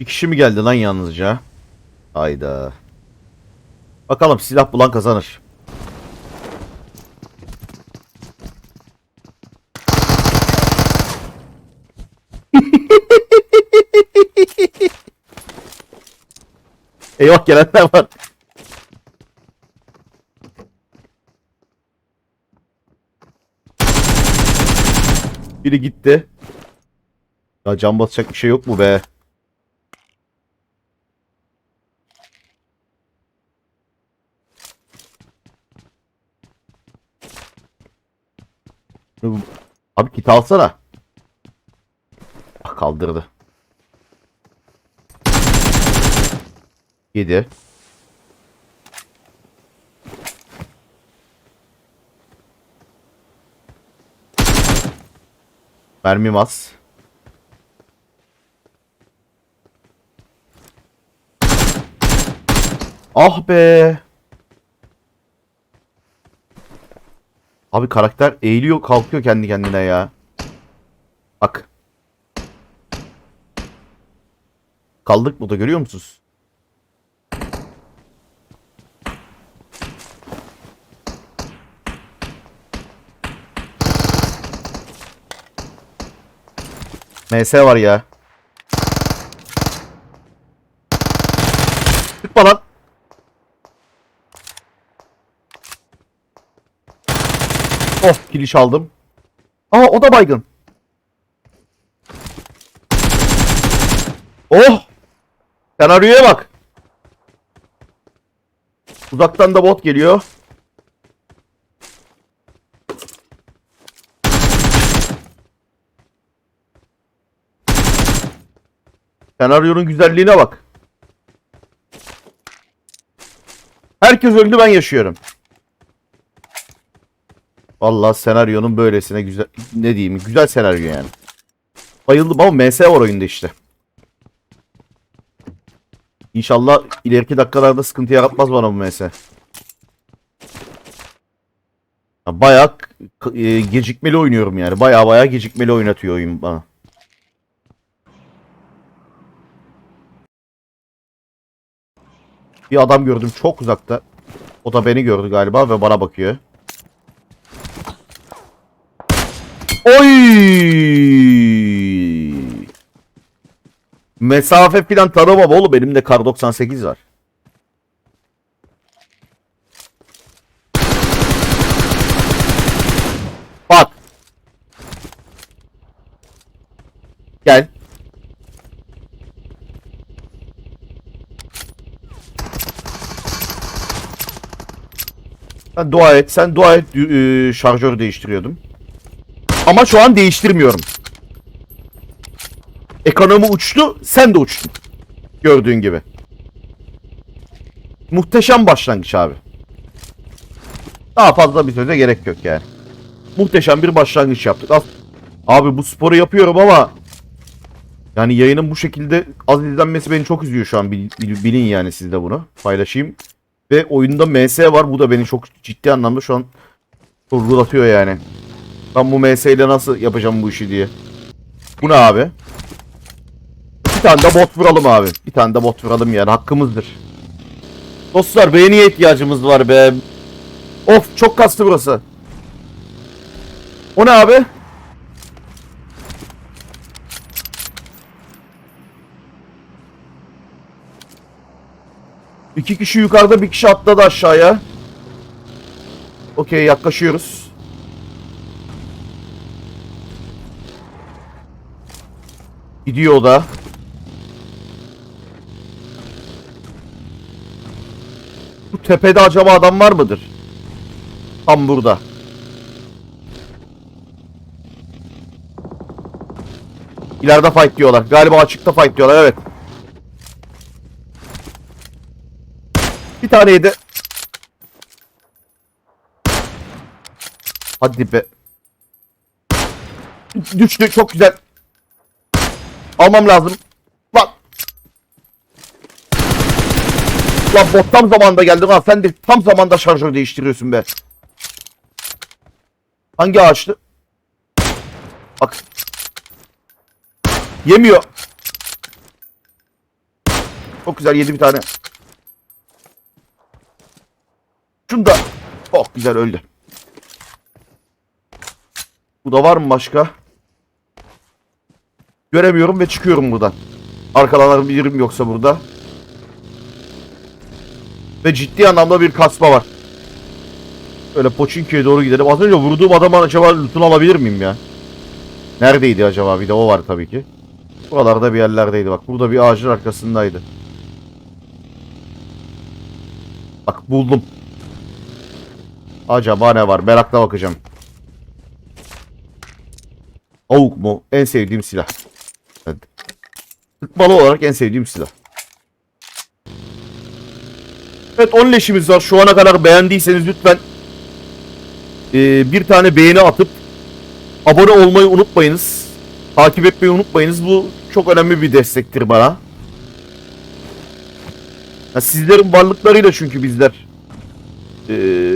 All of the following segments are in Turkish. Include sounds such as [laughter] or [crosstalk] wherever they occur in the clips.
Bir kişi mi geldi lan yalnızca? Hayda. Bakalım silah bulan kazanır. [laughs] Eyvah gelenler var. Biri gitti. Ya can basacak bir şey yok mu be? Abi kit alsana. Ah kaldırdı. 7 Mermim az. Ah be. Abi karakter eğiliyor kalkıyor kendi kendine ya. Bak. Kaldık burada görüyor musunuz? MS var ya. Sıkma lan. Oh kiliş aldım. Aa o da baygın. Oh. Senaryoya bak. Uzaktan da bot geliyor. Senaryonun güzelliğine bak. Herkes öldü ben yaşıyorum. Vallahi senaryonun böylesine güzel ne diyeyim güzel senaryo yani. Bayıldım ama MS var oyunda işte. İnşallah ileriki dakikalarda sıkıntı yaratmaz bana bu MS. Ya Bayağı e, gecikmeli oynuyorum yani. Bayağı bayağı gecikmeli oynatıyor oyun bana. Bir adam gördüm çok uzakta. O da beni gördü galiba ve bana bakıyor. Oy! Mesafe filan tanımam oğlum. Benim de kar 98 var. Bak. Gel. Sen dua et. Sen dua et. Ee, şarjör değiştiriyordum. Ama şu an değiştirmiyorum. Ekonomi uçtu. Sen de uçtun. Gördüğün gibi. Muhteşem başlangıç abi. Daha fazla bir söze gerek yok yani. Muhteşem bir başlangıç yaptık. As- Abi bu sporu yapıyorum ama yani yayının bu şekilde az izlenmesi beni çok üzüyor şu an. Bil- bil- bilin yani siz de bunu. Paylaşayım. Ve oyunda MS var. Bu da beni çok ciddi anlamda şu an sorgulatıyor yani. Ben bu MS ile nasıl yapacağım bu işi diye. Bu ne abi? Bir tane de bot vuralım abi. Bir tane de bot vuralım yani hakkımızdır. Dostlar beğeniye ihtiyacımız var be. Of çok kastı burası. O ne abi? İki kişi yukarıda bir kişi atladı aşağıya. Okey yaklaşıyoruz. Gidiyor o da. Bu tepede acaba adam var mıdır? Tam burada. İleride fight diyorlar. Galiba açıkta fight diyorlar evet. Bir tane. Hadi be. Düştü çok güzel. Almam lazım. Lan. Lan bot tam zamanda geldi lan. Sen de tam zamanda şarjör değiştiriyorsun be. Hangi ağaçtı? Bak. Yemiyor. Çok güzel yedi bir tane. Şunu da. Çok güzel öldü. Bu da var mı başka? Göremiyorum ve çıkıyorum buradan. Arkalanabilirim yoksa burada. Ve ciddi anlamda bir kasma var. Öyle Poçinki'ye doğru gidelim. Az önce vurduğum adamın acaba lootunu alabilir miyim ya? Neredeydi acaba? Bir de o var tabii ki. Buralarda bir yerlerdeydi bak. Burada bir ağacın arkasındaydı. Bak buldum. Acaba ne var? Merakla bakacağım. Avuk mu? En sevdiğim silah. Tıkmalı olarak en sevdiğim silah. Evet 10 leşimiz var. Şu ana kadar beğendiyseniz lütfen e, bir tane beğeni atıp abone olmayı unutmayınız. Takip etmeyi unutmayınız. Bu çok önemli bir destektir bana. Ya sizlerin varlıklarıyla çünkü bizler e,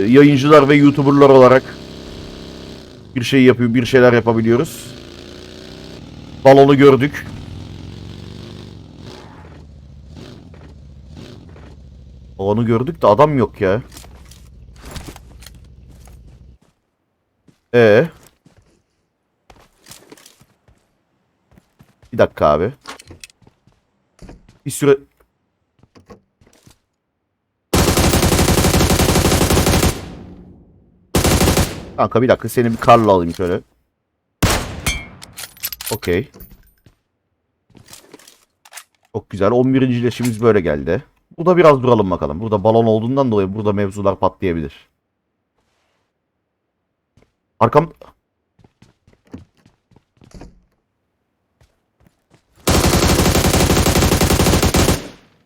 yayıncılar ve youtuberlar olarak bir şey yapıyor, bir şeyler yapabiliyoruz. Balonu gördük. Balonu gördük de adam yok ya. Ee. Bir dakika abi. Bir süre Kanka bir dakika seni bir karla alayım şöyle. Okey. Çok güzel. 11. leşimiz böyle geldi. Burada biraz duralım bakalım. Burada balon olduğundan dolayı burada mevzular patlayabilir. Arkam...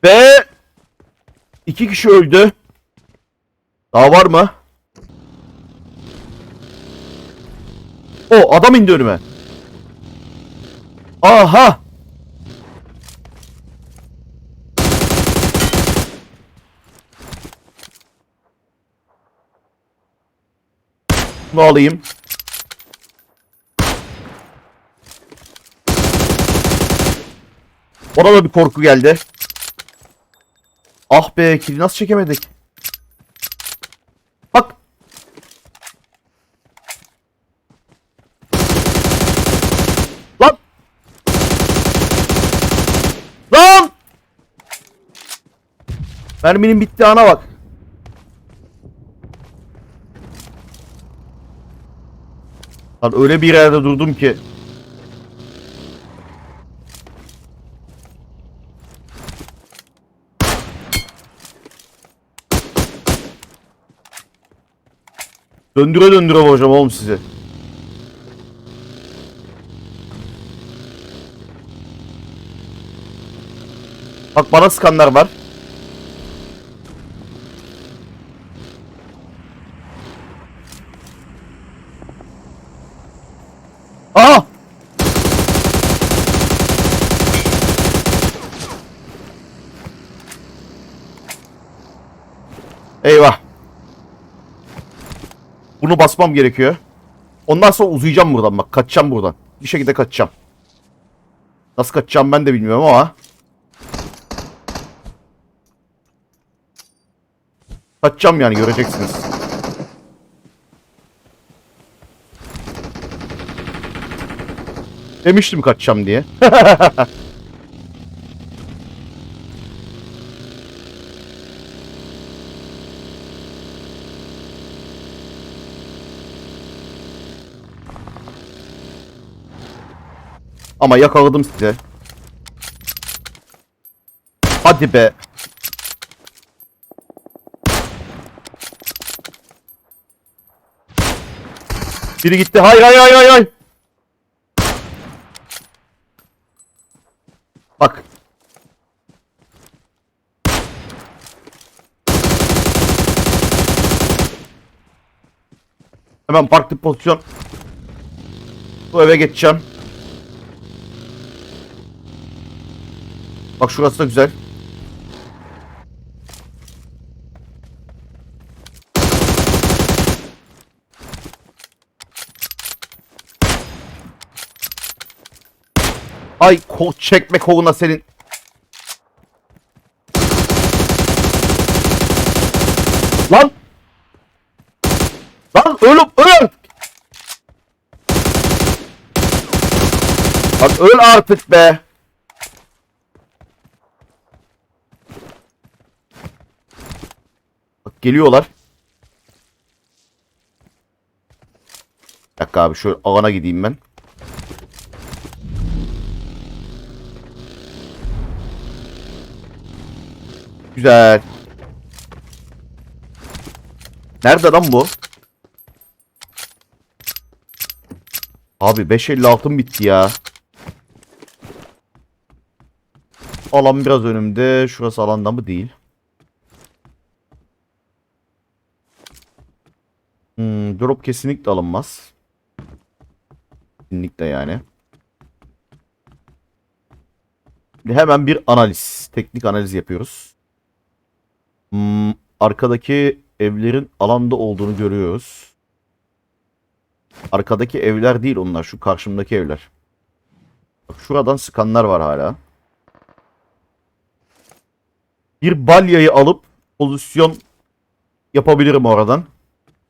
Ve iki kişi öldü. Daha var mı? O adam indi önüme. Aha. Bunu alayım. Ona da bir korku geldi. Ah be kili nasıl çekemedik? Bak. Lan. Lan. Merminin bittiği ana bak. Lan öyle bir yerde durdum ki. Döndüre döndüre hocam oğlum sizi. Bak bana skanlar var. Aa! Eyvah. Bunu basmam gerekiyor. Ondan sonra uzayacağım buradan bak. Kaçacağım buradan. Bir şekilde kaçacağım. Nasıl kaçacağım ben de bilmiyorum ama. Kaçacağım yani göreceksiniz. Demiştim kaçacağım diye. [laughs] Ama yakaladım size. Hadi be. Biri gitti. Hay hay hay hay hay. Bak. Hemen farklı pozisyon. Bu eve geçeceğim. Bak şurası da güzel. Ay kol çekme koluna senin. Lan. Lan ölüm öl. Lan öl artık be. Bak geliyorlar. Bir dakika abi şöyle alana gideyim ben. Güzel. Nerede lan bu? Abi 556'm bitti ya. Alan biraz önümde. Şurası alanda mı? Değil. Hmm, drop kesinlikle alınmaz. Kesinlikle yani. Hemen bir analiz. Teknik analiz yapıyoruz. Hmm, arkadaki evlerin alanda olduğunu görüyoruz. Arkadaki evler değil onlar. Şu karşımdaki evler. Bak şuradan sıkanlar var hala. Bir balyayı alıp pozisyon yapabilirim oradan.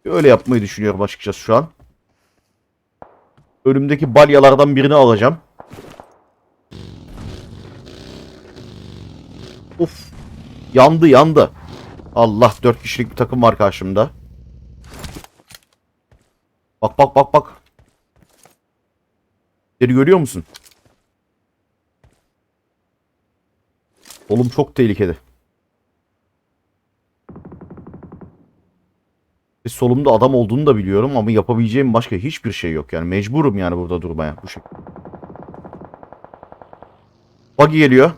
Öyle yapmayı düşünüyorum açıkçası şu an. Önümdeki balyalardan birini alacağım. Uf. Yandı yandı. Allah 4 kişilik bir takım var karşımda. Bak bak bak bak. Seni görüyor musun? Oğlum çok tehlikeli. Ve solumda adam olduğunu da biliyorum ama yapabileceğim başka hiçbir şey yok yani. Mecburum yani burada durmaya bu şekilde. Buggy geliyor.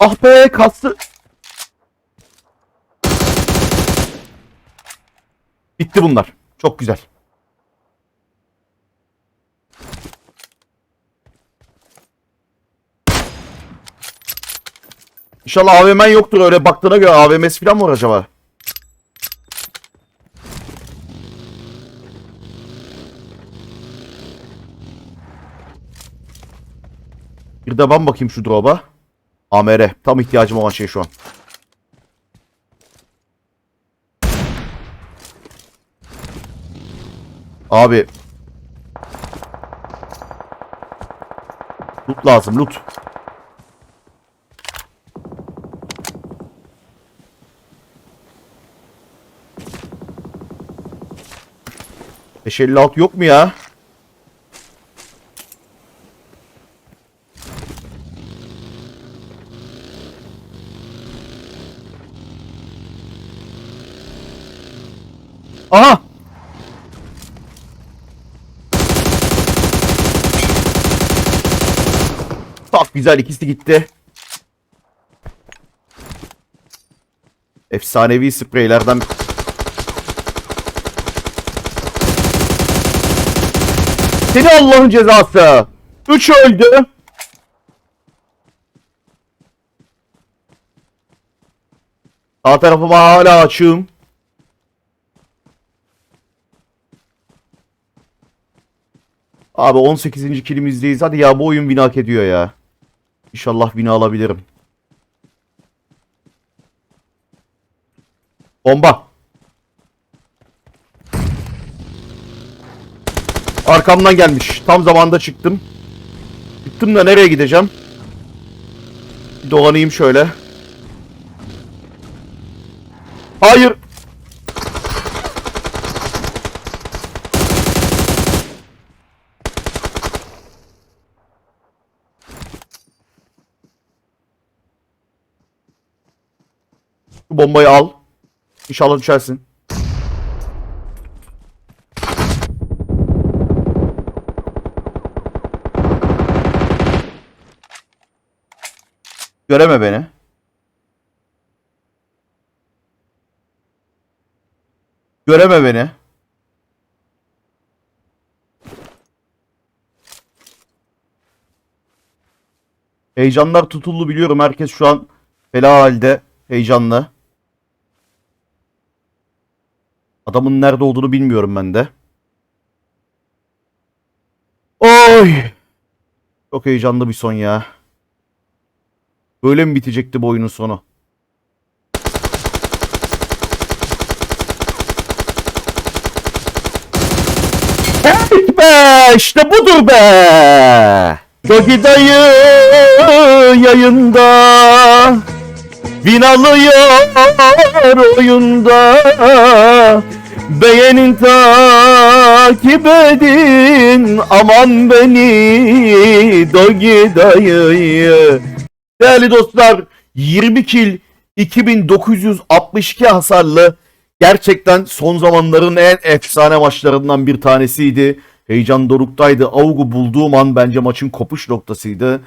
Ah be kastı. Bitti bunlar. Çok güzel. İnşallah AVM'n yoktur öyle baktığına göre AVM'si falan mı var acaba? Bir de ben bakayım şu drop'a. AMR. Tam ihtiyacım olan şey şu an. Abi. Loot lazım loot. Beş elli altı yok mu ya? Aha! Çok güzel ikisi gitti. Efsanevi spreylerden Seni Allah'ın cezası. Üç öldü. Sağ tarafıma hala açığım. Abi 18. kilimizdeyiz. Hadi ya bu oyun win hak ediyor ya. İnşallah win alabilirim. Bomba. Arkamdan gelmiş. Tam zamanda çıktım. Çıktım da nereye gideceğim? Bir dolanayım şöyle. Hayır. Bu bombayı al. İnşallah düşersin. Göreme beni. Göreme beni. Heyecanlar tutuldu biliyorum. Herkes şu an fela halde. Heyecanlı. Adamın nerede olduğunu bilmiyorum ben de. Oy! Çok heyecanlı bir son ya. Böyle mi bitecekti bu oyunun sonu? Evet be işte budur be. Dogi dayı yayında. Win alıyor oyunda. Beğenin takip edin aman beni Dogi dayıyı. Değerli dostlar 20 kill 2962 hasarlı gerçekten son zamanların en efsane maçlarından bir tanesiydi. Heyecan doruktaydı. Aug'u bulduğum an bence maçın kopuş noktasıydı.